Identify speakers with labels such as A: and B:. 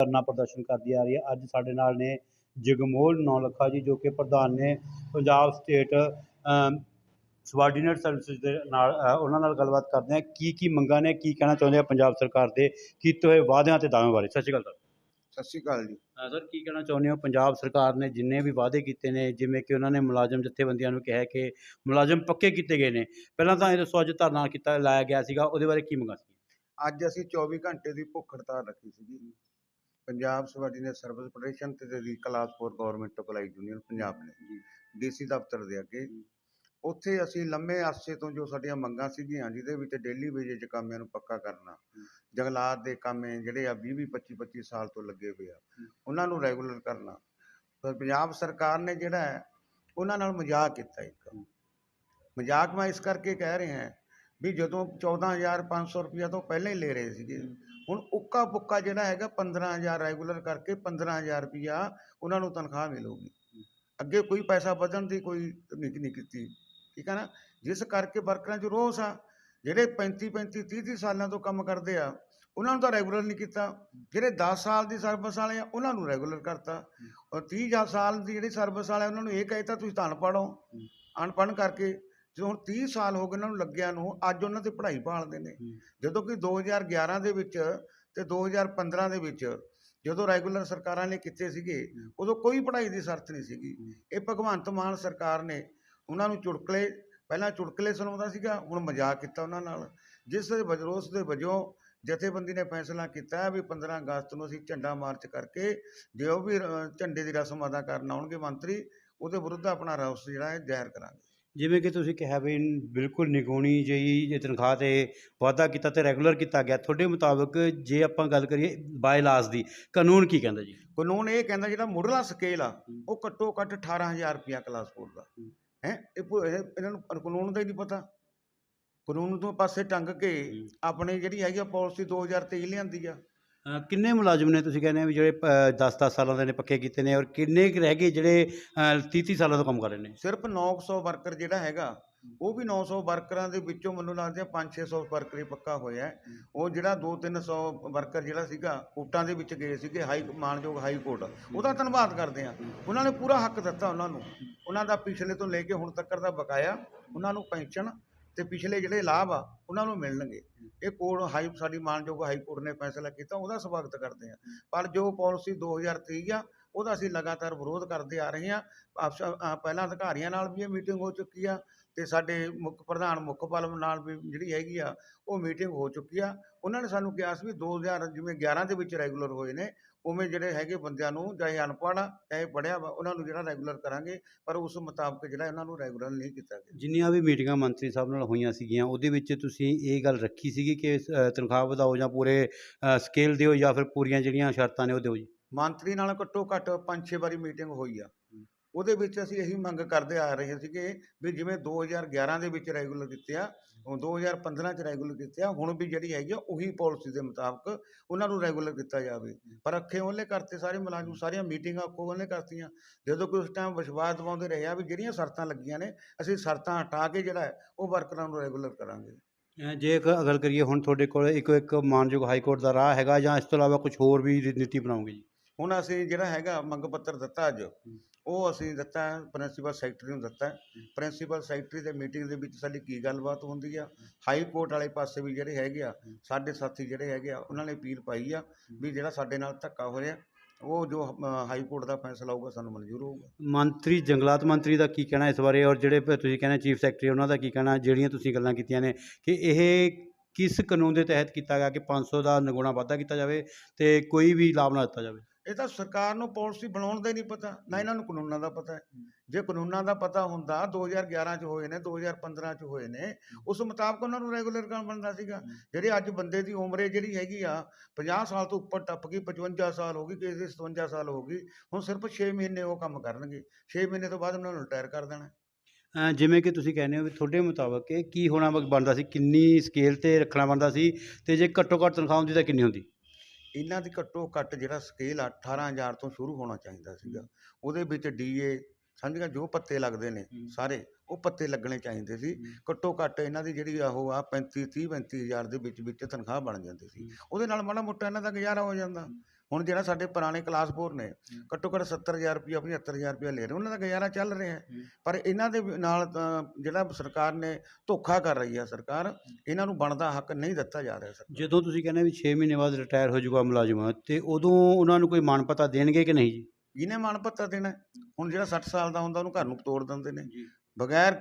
A: ਧਰਨਾ ਪ੍ਰਦਰਸ਼ਨ ਕਰਦੀ ਆ ਰਹੀ ਹੈ। ਅੱਜ ਸਾਡੇ ਨਾਲ ਨੇ ਜਗਮੋਹਨ ਨੌਲਖਾ ਜੀ ਜੋ ਕਿ ਪ੍ਰਧਾਨ ਨੇ ਪੰਜਾਬ ਸਟੇਟ ਸਬਾਰਡੀਨੇਟ ਸਰਵਿਸਿਜ਼ ਦੇ ਨਾਲ ਉਹਨਾਂ ਨਾਲ ਗੱਲਬਾਤ ਕਰਦੇ ਹਾਂ। ਕੀ ਕੀ ਮੰਗਾਂ ਨੇ ਕੀ ਕਹਿਣਾ ਚਾਹੁੰਦੇ ਆ ਪੰਜਾਬ ਸਰਕਾਰ ਦੇ? ਕੀਤੇ ਹੋਏ ਵਾਅਦਿਆਂ ਤੇ ਦਾਅਵਿਆਂ ਬਾਰੇ? ਸਤਿ ਸ਼੍ਰੀ ਅਕਾਲ
B: ਸਤਿ ਸ਼੍ਰੀ ਅਕਾਲ ਜੀ।
A: ਸਰ ਸਰ ਕੀ ਕਹਿਣਾ ਚਾਹੁੰਦੇ ਹੋ? ਪੰਜਾਬ ਸਰਕਾਰ ਨੇ ਜਿੰਨੇ ਵੀ ਵਾਅਦੇ ਕੀਤੇ ਨੇ ਜਿਵੇਂ ਕਿ ਉਹਨਾਂ ਨੇ ਮੁਲਾਜ਼ਮ ਜਥੇਬੰਦੀਆਂ ਨੂੰ ਕਿਹਾ ਕਿ ਮੁਲਾਜ਼ਮ ਪੱਕੇ ਕੀਤੇ ਗਏ ਨੇ। ਪਹਿਲਾਂ ਤਾਂ ਇਹ ਦੱਸੋ ਅੱਜ ਧਰਨਾ ਕੀਤਾ ਲਾਇਆ ਗਿਆ ਸੀਗਾ ਉਹਦੇ ਬਾਰੇ ਕੀ ਮੰਗਾਂ ਸੀ?
B: ਅੱਜ ਅਸੀਂ 24 ਘੰਟੇ ਦੀ ਭੁੱਖ ਹੜਤਾਲ ਰੱਖੀ ਸੀਗੀ। ਪੰਜਾਬ ਸਬਆਰਡੀਨੇਟ ਸਰਵਿਸ ਫੈਡਰੇਸ਼ਨ ਤੇ ਦੀ class 4 government apply union Punjab ਨੇ। ਡੀਸੀ ਦਫ਼ਤਰ ਦੇ ਅੱਗੇ। ਉੱਥੇ ਅਸੀਂ ਲੰਮੇ ਅਰਸੇ ਤੋਂ ਜੋ ਸਾਡੀਆਂ ਮੰਗਾਂ ਸੀਗੀਆਂ ਜਿਹਦੇ ਵਿੱਚ ਡੇਲੀ ਵੇਜੇ ਚ ਕਾਮਿਆਂ ਨੂੰ ਪੱਕਾ ਕਰਨਾ ਜੰਗਲਾਤ ਦੇ ਕਾਮੇ ਜਿਹੜੇ ਆ 20 20 25 25 ਸਾਲ ਤੋਂ ਲੱਗੇ ਹੋਏ ਆ ਉਹਨਾਂ ਨੂੰ ਰੈਗੂਲਰ ਕਰਨਾ। ਪਰ ਪੰਜਾਬ ਸਰਕਾਰ ਨੇ ਜਿਹੜਾ ਉਹਨਾਂ ਨਾਲ ਮਜ਼ਾਕ ਕੀਤਾ ਇੱਕ। ਮਜ਼ਾਕ ਮੈਂ ਇਸ ਕਰਕੇ ਕਹਿ ਰਿਹਾ ਹਾਂ ਵੀ ਜਦੋਂ 14500 ਰੁਪਇਆ ਤੋਂ ਪਹਿਲਾਂ ਹੀ ਲੈ ਰਹੇ ਸੀਗੇ। ਹੁਣ ਉੱਕਾ ਪੁੱਕਾ ਜਿਹੜਾ ਹੈਗਾ 15000 ਰੈਗੂਲਰ ਕਰਕੇ 15000 ਰੁਪਇਆ ਉਹਨਾਂ ਨੂੰ ਤਨਖਾਹ ਮਿਲੂਗੀ। ਅੱਗੇ ਕੋਈ ਪੈਸਾ ਵਧਣ ਦੀ ਕੋਈ ਨਹੀਂ ਨਹੀਂ ਕੀਤੀ। ਠੀਕ ਹੈ ਨਾ? ਜਿਸ ਕਰਕੇ ਵਰਕਰਾਂ 'ਚ ਰੋਸ ਆ ਜਿਹੜੇ 35 35 30 30 ਸਾਲਾਂ ਤੋਂ ਕੰਮ ਕਰਦੇ ਆ ਉਹਨਾਂ ਨੂੰ ਤਾਂ ਰੈਗੂਲਰ ਨਹੀਂ ਕੀਤਾ। ਜਿਹੜੇ 10 ਸਾਲ ਦੀ ਸਰਵਿਸ ਵਾਲੇ ਆ ਉਹਨਾਂ ਨੂੰ ਰੈਗੂਲਰ ਕਰਤਾ। ਔਰ 30 ਜਾਂ ਸਾਲ ਦੀ ਜਿਹੜੀ ਸਰਵਿਸ ਵਾਲੇ ਉਹਨਾਂ ਨੂੰ ਇਹ ਕਹਿਤਾ ਤੁਸੀਂ ਤਾਂ ਅਨਪੜ੍ਹ ਹੋ। ਅਨਪੜ੍ਹ ਕਰਕੇ ਜਦੋਂ ਹੁਣ 30 ਸਾਲ ਹੋ ਗਏ ਉਹਨਾਂ ਨੂੰ ਲੱਗਿਆ ਨੂੰ ਅੱਜ ਉਹਨਾਂ ਤੇ ਪੜ੍ਹਾਈ ਭਾਲਦੇ ਨੇ। ਜਦੋਂ ਕਿ 2011 ਦੇ ਵਿੱਚ ਤੇ 2015 ਦੇ ਵਿੱਚ ਜਦੋਂ ਰੈਗੂਲਰ ਸਰਕਾਰਾਂ ਨੇ ਕੀਤੇ ਸੀਗੇ ਉਦੋਂ ਕੋਈ ਪੜ੍ਹਾਈ ਦੀ ਸ਼ਰਤ ਨਹੀਂ ਸੀਗੀ। ਇਹ ਭਗਵੰਤ ਮਾਨ ਸਰਕਾਰ ਨੇ ਉਹਨਾਂ ਨੂੰ ਚੁਟਕਲੇ ਪਹਿਲਾਂ ਚੁਟਕਲੇ ਸੁਣਾਉਂਦਾ ਸੀਗਾ ਹੁਣ ਮਜ਼ਾਕ ਕੀਤਾ ਉਹਨਾਂ ਨਾਲ। ਜਿਸ ਦੇ ਵਜਰੋਸ ਦੇ ਵਜੋਂ ਜਥੇਬੰਦੀ ਨੇ ਫੈਸਲਾ ਕੀਤਾ ਵੀ 15 ਅਗਸਤ ਨੂੰ ਅਸੀਂ ਝੰਡਾ ਮਾਰਚ ਕਰਕੇ ਜੋ ਵੀ ਝੰਡੇ ਦੀ ਰਸਮ ਅਦਾ ਕਰਨ ਆਉਣਗੇ ਮੰਤਰੀ ਉਹਦੇ ਵਿਰੁੱਧ ਆਪਣਾ ਰੋਸ ਜਿਹੜਾ ਹੈ ਜ਼ਾਹਿਰ ਕਰਾਂਗੇ।
A: ਜਿਵੇਂ ਕਿ ਤੁਸੀਂ ਕਿਹਾ ਵੀ ਬਿਲਕੁਲ ਨਿਗੂਣੀ ਜਿਹੀ ਜੇ ਤਨਖਾਹ ਤੇ ਵਾਅਦਾ ਕੀਤਾ ਤੇ ਰੈਗੂਲਰ ਕੀਤਾ ਗਿਆ ਤੁਹਾਡੇ ਮੁਤਾਬਕ ਜੇ ਆਪਾਂ ਗੱਲ ਕਰੀਏ ਬਾਈ ਲਾਸ ਦੀ ਕਾਨੂੰਨ ਕੀ ਕਹਿੰਦਾ ਜੀ?
B: ਕਾਨੂੰਨ ਇਹ ਕਹਿੰਦਾ ਜਿਹੜਾ ਮੁੱਢਲਾ ਸਕੇਲ ਆ ਉਹ ਘੱਟੋ ਘੱਟ 18000 ਰੁਪਿਆ ਕਲਾਸ ਫੋਰ ਦਾ।
A: ਹੂੰ।
B: ਇਹ ਇਹਨਾਂ ਨੂੰ ਕਾਨੂੰਨ ਦਾ ਹੀ ਨਹੀਂ ਪਤਾ। ਕਾਨੂੰਨ ਤੋਂ ਪਾਸੇ ਟੰਗ ਕੇ। ਆਪਣੀ ਜਿਹੜੀ ਹੈਗੀ ਆ ਪਾਲਿਸੀ 2023 ਲਿਆਂਦੀ ਆ।
A: ਕਿੰਨੇ ਮੁਲਾਜ਼ਮ ਨੇ ਤੁਸੀਂ ਕਹਿੰਦੇ ਆ ਵੀ ਜਿਹੜੇ 10-10 ਸਾਲਾਂ ਦੇ ਨੇ ਪੱਕੇ ਕੀਤੇ ਨੇ ਔਰ ਕਿੰਨੇ ਕੁ ਰਹਿ ਗਏ ਜਿਹੜੇ 30-30 ਸਾਲਾਂ ਤੋਂ ਕੰਮ ਕਰ ਰਹੇ ਨੇ?
B: ਸਿਰਫ 900 ਵਰਕਰ ਜਿਹੜਾ ਹੈਗਾ ਉਹ ਵੀ 900 ਵਰਕਰਾਂ ਦੇ ਵਿੱਚੋਂ ਮੈਨੂੰ ਲੱਗਦਾ 5-600 ਵਰਕਰ ਹੀ ਪੱਕਾ ਹੋਇਆ। ਉਹ ਜਿਹੜਾ 2-300 ਵਰਕਰ ਜਿਹੜਾ ਸੀਗਾ ਕੋਰਟਾਂ ਦੇ ਵਿੱਚ ਗਏ ਸੀਗੇ ਹਾਈ ਮਾਨਯੋਗ ਹਾਈ ਕੋਰਟ। ਉਹਦਾ ਧੰਨਵਾਦ ਕਰਦੇ ਆ ਉਹਨਾਂ ਨੇ ਪੂਰਾ ਹੱਕ ਦਿੱਤਾ ਉਹਨਾਂ ਨੂੰ। ਉਹਨਾਂ ਦਾ ਪਿਛਲੇ ਤੋਂ ਲੈ ਕੇ ਹੁਣ ਤੱਕ ਦਾ ਬਕਾਇਆ ਉਹਨਾਂ ਨੂੰ ਪੈਨਸ਼ਨ ਤੇ ਪਿਛਲੇ ਜਿਹੜੇ ਲਾਭ ਆ ਉਹਨਾਂ ਨੂੰ ਮਿਲਣਗੇ। ਇਹ ਕੋਰਟ ਹਾਈ, ਸਾਡੀ ਮਾਨਯੋਗ ਹਾਈ ਕੋਰਟ ਨੇ ਫੈਸਲਾ ਕੀਤਾ, ਉਹਦਾ ਸਵਾਗਤ ਕਰਦੇ ਆ। ਪਰ ਜੋ ਪਾਲਿਸੀ 2023 ਆ ਉਹਦਾ ਅਸੀਂ ਲਗਾਤਾਰ ਵਿਰੋਧ ਕਰਦੇ ਆ ਰਹੇ ਹਾਂ ਆਪਸ- ਪਹਿਲਾਂ ਅਧਿਕਾਰੀਆਂ ਨਾਲ ਵੀ ਇਹ ਮੀਟਿੰਗ ਹੋ ਚੁੱਕੀ ਆ ਤੇ ਸਾਡੇ ਮੁੱਖ, ਪ੍ਰਧਾਨ ਮੁੱਖ ਪਾਲਮ ਨਾਲ ਵੀ ਜਿਹੜੀ ਹੈਗੀ ਆ, ਉਹ ਮੀਟਿੰਗ ਹੋ ਚੁੱਕੀ ਆ। ਉਹਨਾਂ ਨੇ ਸਾਨੂੰ ਕਿਹਾ ਸੀ ਵੀ 2000 ਜਿਵੇਂ 11 ਦੇ ਵਿੱਚ ਰੈਗੂਲਰ ਹੋਏ ਨੇ, ਉਵੇਂ ਜਿਹੜੇ ਹੈਗੇ ਬੰਦਿਆਂ ਨੂੰ, ਚਾਹੇ ਅਨਪੜ੍ਹ ਆ, ਚਾਹੇ ਪੜ੍ਹਿਆ ਵਾ, ਉਹਨਾਂ ਨੂੰ ਜਿਹੜਾ ਰੈਗੂਲਰ ਕਰਾਂਗੇ, ਪਰ ਉਸ ਮੁਤਾਬਕ ਜਿਹੜਾ ਇਹਨਾਂ ਨੂੰ ਰੈਗੂਲਰ ਨਹੀਂ ਕੀਤਾ ਗਿਆ।
A: ਜਿੰਨੀਆਂ ਵੀ ਮੀਟਿੰਗਾਂ ਮੰਤਰੀ ਸਾਹਿਬ ਨਾਲ ਹੋਈਆਂ ਸੀਗੀਆਂ, ਉਹਦੇ ਵਿੱਚ ਤੁਸੀਂ ਇਹ ਗੱਲ ਰੱਖੀ ਸੀਗੀ ਕਿ ਤਨਖਾਹ ਵਧਾਓ ਜਾਂ ਪੂਰੇ ਸਕੇਲ ਦਿਓ ਜਾਂ ਫਿਰ ਪੂਰੀਆਂ ਜਿਹੜੀਆਂ ਸ਼ਰਤਾਂ ਨੇ ਉਹ ਦਿਓ ਜੀ।
B: ਮੰਤਰੀ ਨਾਲ ਘੱਟੋ ਘੱਟ 5-6 ਵਾਰੀ ਮੀਟਿੰਗ ਹੋਈ ਆ। ਉਹਦੇ ਵਿੱਚ ਅਸੀਂ ਇਹੀ ਮੰਗ ਕਰਦੇ ਆ ਰਹੇ ਸੀਗੇ ਵੀ ਜਿਵੇਂ 2011 ਦੇ ਵਿੱਚ ਰੈਗੂਲਰ ਕੀਤੇ ਆ, ਉਹ 2015 ਚ ਰੈਗੂਲਰ ਕੀਤੇ ਆ, ਹੁਣ ਵੀ ਜਿਹੜੀ ਹੈਗੀ ਆ, ਉਹੀ ਪਾਲਿਸੀ ਦੇ ਮੁਤਾਬਕ ਉਹਨਾਂ ਨੂੰ ਰੈਗੂਲਰ ਕੀਤਾ ਜਾਵੇ। ਪਰ ਅੱਖੇ ਉਹਲੇ ਕਰਤੇ ਸਾਰੇ ਮੁਲਾਜ਼ਮ, ਸਾਰੀਆਂ ਮੀਟਿੰਗਾਂ ਅੱਖੋਂ ਉਹਲੇ ਕਰਤੀਆਂ। ਜਦੋਂ ਕੋਈ ਉਸ ਟਾਈਮ ਵਿਸ਼ਵਾਸ ਦਿਵਾਉਂਦੇ ਰਹੇ ਆ ਵੀ ਜਿਹੜੀਆਂ ਸ਼ਰਤਾਂ ਲੱਗੀਆਂ ਨੇ, ਅਸੀਂ ਸ਼ਰਤਾਂ ਹਟਾ ਕੇ ਜਿਹੜਾ ਉਹ ਵਰਕਰਾਂ ਨੂੰ ਰੈਗੂਲਰ ਕਰਾਂਗੇ।
A: ਜੇ ਗੱਲ ਕਰੀਏ, ਹੁਣ ਤੁਹਾਡੇ ਕੋਲ ਇੱਕ ਇੱਕ ਮਾਨਯੋਗ ਹਾਈ ਕੋਰਟ ਦਾ ਰਾਹ ਹੈਗਾ ਜਾਂ ਇਸ ਤੋਂ ਇਲਾਵਾ ਕੁਝ ਹੋਰ ਵੀ ਨੀਤੀ ਬਣਾਓਗੇ ਜੀ?
B: ਹੁਣ ਅਸੀਂ ਜਿਹੜਾ ਹੈਗਾ ਮੰਗ ਪੱਤਰ ਦਿੱਤਾ ਅੱਜ ਉਹ ਅਸੀਂ ਦਿੱਤਾ ਪ੍ਰਿੰਸੀਪਲ ਸੈਕਟਰੀ ਨੂੰ ਦਿੱਤਾ। ਪ੍ਰਿੰਸੀਪਲ ਸੈਕਟਰੀ ਦੇ ਮੀਟਿੰਗ ਦੇ ਵਿੱਚ ਸਾਡੀ ਕੀ ਗੱਲਬਾਤ ਹੁੰਦੀ ਆ? ਹਾਈ ਕੋਰਟ ਵਾਲੇ ਪਾਸੇ ਵੀ ਜਿਹੜੇ ਹੈਗੇ ਆ ਸਾਡੇ ਸਾਥੀ ਜਿਹੜੇ ਹੈਗੇ ਆ ਉਹਨਾਂ ਨੇ ਅਪੀਲ ਪਾਈ ਆ ਵੀ ਜਿਹੜਾ ਸਾਡੇ ਨਾਲ ਧੱਕਾ ਹੋ ਰਿਹਾ ਉਹ ਜੋ ਹਾਈ ਕੋਰਟ ਦਾ ਫੈਸਲਾ ਹੋਊਗਾ ਸਾਨੂੰ ਮਨਜ਼ੂਰ ਹੋਊਗਾ।
A: ਮੰਤਰੀ ਜੰਗਲਾਤ ਮੰਤਰੀ ਦਾ ਕੀ ਕਹਿਣਾ ਇਸ ਬਾਰੇ? ਔਰ ਜਿਹੜੇ ਤੁਸੀਂ ਕਹਿੰਦੇ ਚੀਫ ਸੈਕਟਰੀ ਉਹਨਾਂ ਦਾ ਕੀ ਕਹਿਣਾ? ਜਿਹੜੀਆਂ ਤੁਸੀਂ ਗੱਲਾਂ ਕੀਤੀਆਂ ਨੇ ਕਿ ਇਹ ਕਿਸ ਕਾਨੂੰਨ ਦੇ ਤਹਿਤ ਕੀਤਾ ਗਿਆ ਕਿ 500 ਦਾ ਨਿਗੁਣਾ ਵਾਧਾ ਕੀਤਾ ਜਾਵੇ ਤੇ ਕੋਈ ਵੀ ਲਾਭ ਨਾ ਦਿੱਤਾ ਜਾਵੇ?
B: ਇਹ ਤਾਂ ਸਰਕਾਰ ਨੂੰ ਪਾਲਿਸੀ ਬਣਾਉਣ ਦਾ ਹੀ ਨਹੀਂ ਪਤਾ ਨਾ ਇਹਨਾਂ ਨੂੰ ਕਾਨੂੰਨਾਂ ਦਾ ਪਤਾ ਹੈ। ਜੇ ਕਾਨੂੰਨਾਂ ਦਾ ਪਤਾ ਹੁੰਦਾ 2011 ਚ ਹੋਏ ਨੇ 2015 ਚ ਹੋਏ ਨੇ ਉਸ ਮੁਤਾਬਕ ਉਹਨਾਂ ਨੂੰ ਰੈਗੂਲਰ ਕਰਨ ਬਣਦਾ ਸੀਗਾ। ਜਿਹੜੇ ਅੱਜ ਬੰਦੇ ਦੀ ਉਮਰ ਜਿਹੜੀ ਹੈਗੀ ਆ 50 ਸਾਲ ਤੋਂ ਉੱਪਰ ਟੱਪ ਗਈ 55 ਸਾਲ ਹੋ ਗਈ ਕਿਸੇ ਦੀ 57 ਸਾਲ ਹੋ ਗਈ ਹੁਣ ਸਿਰਫ 6 ਮਹੀਨੇ ਉਹ ਕੰਮ ਕਰਨਗੇ। 6 ਮਹੀਨੇ ਤੋਂ ਬਾਅਦ ਉਹਨਾਂ ਨੂੰ ਰਿਟਾਇਰ ਕਰ ਦੇਣਾ।
A: ਜਿਵੇਂ ਕਿ ਤੁਸੀਂ ਕਹਿੰਦੇ ਹੋ ਵੀ ਤੁਹਾਡੇ ਮੁਤਾਬਕ ਕੀ ਹੋਣਾ ਬਣਦਾ ਸੀ? ਕਿੰਨੀ ਸਕੇਲ ਤੇ ਰੱਖਣਾ ਬਣਦਾ ਸੀ? ਤੇ ਜੇ ਘੱਟੋ ਘੱਟ ਤਨਖਾਹ ਹੁੰਦੀ ਤਾਂ ਕਿੰਨੀ ਹੁੰਦੀ?
B: ਇਹਨਾਂ ਦੀ ਘੱਟੋ ਘੱਟ ਜਿਹੜਾ ਸਕੇਲ ਆ 18000 ਤੋਂ ਸ਼ੁਰੂ ਹੋਣਾ ਚਾਹੀਦਾ ਸੀਗਾ। ਉਹਦੇ ਵਿੱਚ ਡੀਏ ਸਮਝ ਗਿਆ? ਜੋ ਪੱਤੇ ਲੱਗਦੇ ਨੇ। ਸਾਰੇ ਉਹ ਪੱਤੇ ਲੱਗਣੇ ਚਾਹੀਦੇ ਸੀ। ਘੱਟੋ ਘੱਟ ਇਹਨਾਂ ਦੀ ਜਿਹੜੀ ਉਹ ਆ 35 30 35000 ਦੇ ਵਿੱਚ ਵਿੱਚ ਤਨਖਾਹ ਬਣ ਜਾਂਦੀ ਸੀ। ਉਹਦੇ ਨਾਲ ਮਾੜਾ ਮੋਟਾ ਇਹਨਾਂ ਦਾ ਗੁਜ਼ਾਰਾ ਹੋ ਜਾਂਦਾ। ਹੁਣ ਜਿਹੜਾ ਸਾਡੇ ਪੁਰਾਣੇ ਕਲਾਸ 4 ਨੇ ਘੱਟੋ ਘੱਟ 70000 ਰੁਪਇਆ 75000 ਰੁਪਇਆ ਲੈ ਰਹੇ ਉਹਨਾਂ ਦਾ ਗੁਜ਼ਾਰਾ ਚੱਲ ਰਿਹਾ। ਪਰ ਇਹਨਾਂ ਦੇ ਨਾਲ ਜਿਹੜਾ ਸਰਕਾਰ ਨੇ ਧੋਖਾ ਕਰ ਰਹੀ ਹੈ ਸਰਕਾਰ ਇਹਨਾਂ ਨੂੰ ਬਣਦਾ ਹੱਕ ਨਹੀਂ ਦਿੱਤਾ ਜਾ ਰਿਹਾ ਸਰ
A: ਜਦੋਂ ਤੁਸੀਂ ਕਹਿੰਦੇ ਵੀ 6 ਮਹੀਨੇ ਬਾਅਦ ਰਿਟਾਇਰ ਹੋ ਜਾਊਗਾ ਮੁਲਾਜ਼ਮ ਤੇ ਉਦੋਂ ਉਹਨਾਂ ਨੂੰ ਕੋਈ ਮਾਣ ਪਤਾ ਦੇਣਗੇ ਕਿ ਨਹੀਂ ਜੀ?
B: ਜਿਹਨੇ ਮਾਣ ਪੱਤਾ ਦੇਣਾ? ਹੁਣ ਜਿਹੜਾ 60 ਸਾਲ ਦਾ ਹੁੰਦਾ ਉਹਨੂੰ ਘਰ ਨੂੰ ਤੋੜ ਦਿੰਦੇ ਨੇ। ਬਗੈਰ